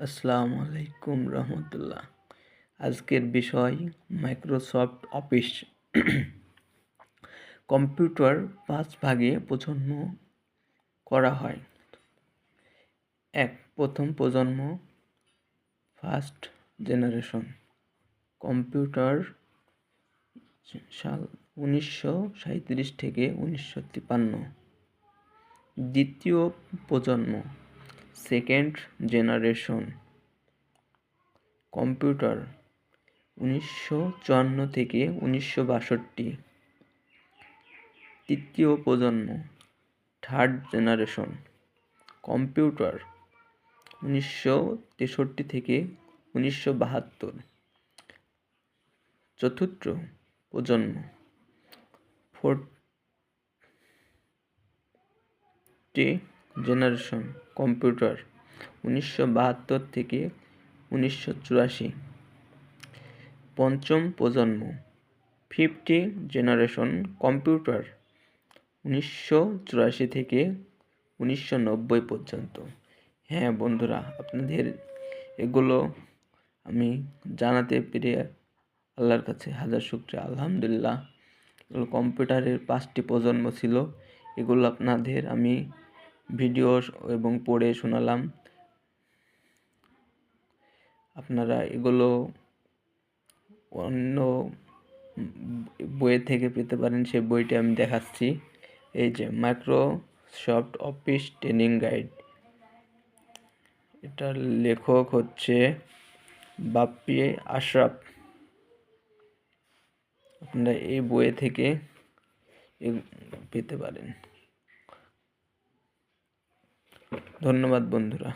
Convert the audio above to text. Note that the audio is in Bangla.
আসসালামু আলাইকুম রহমতুল্লাহ। আজকের বিষয় মাইক্রোসফট অফিস। কম্পিউটার পাঁচ ভাগে প্রজন্ম করা হয়। এক, প্রথম প্রজন্ম, ফার্স্ট জেনারেশন। কম্পিউটার সাল উনিশশো সাঁইত্রিশ থেকে উনিশশো তিপান্ন দ্বিতীয় প্রজন্ম সেকেন্ড জেনারেশন। কম্পিউটার, উনিশশো চুয়ান্ন থেকে উনিশশো বাষট্টি। তৃতীয় প্রজন্ম, থার্ড জেনারেশন। কম্পিউটার, উনিশশো তেষট্টি থেকে উনিশশো বাহাত্তর। চতুর্থ প্রজন্ম ফোর্টি জেনারেশন কম্পিউটার উনিশশো বাহাত্তর থেকে উনিশশো চুরাশি। পঞ্চম প্রজন্ম, ফিফটি জেনারেশন কম্পিউটার উনিশশো চুরাশি থেকে উনিশশো নব্বই পর্যন্ত। হ্যাঁ বন্ধুরা, আপনাদের এগুলো আমি জানাতে পেরে আল্লাহর কাছে হাজার শুক্রিয়া। আলহামদুলিল্লাহ, এগুলো কম্পিউটারের পাঁচটি প্রজন্ম ছিল, এগুলো আপনাদের আমি ভিডিও এবং পড়ে শোনালাম। আপনারা এগুলো অন্য বইয়ে থেকে পেতে পারেন, সেই বইটি আমি দেখাচ্ছি। এই যে মাইক্রোসফট অফিস ট্রেনিং গাইড এটার লেখক হচ্ছে বাপ্পি আশরাফ। আপনারা এই বইয়ে থেকে পেতে পারেন। ধন্যবাদ বন্ধুরা।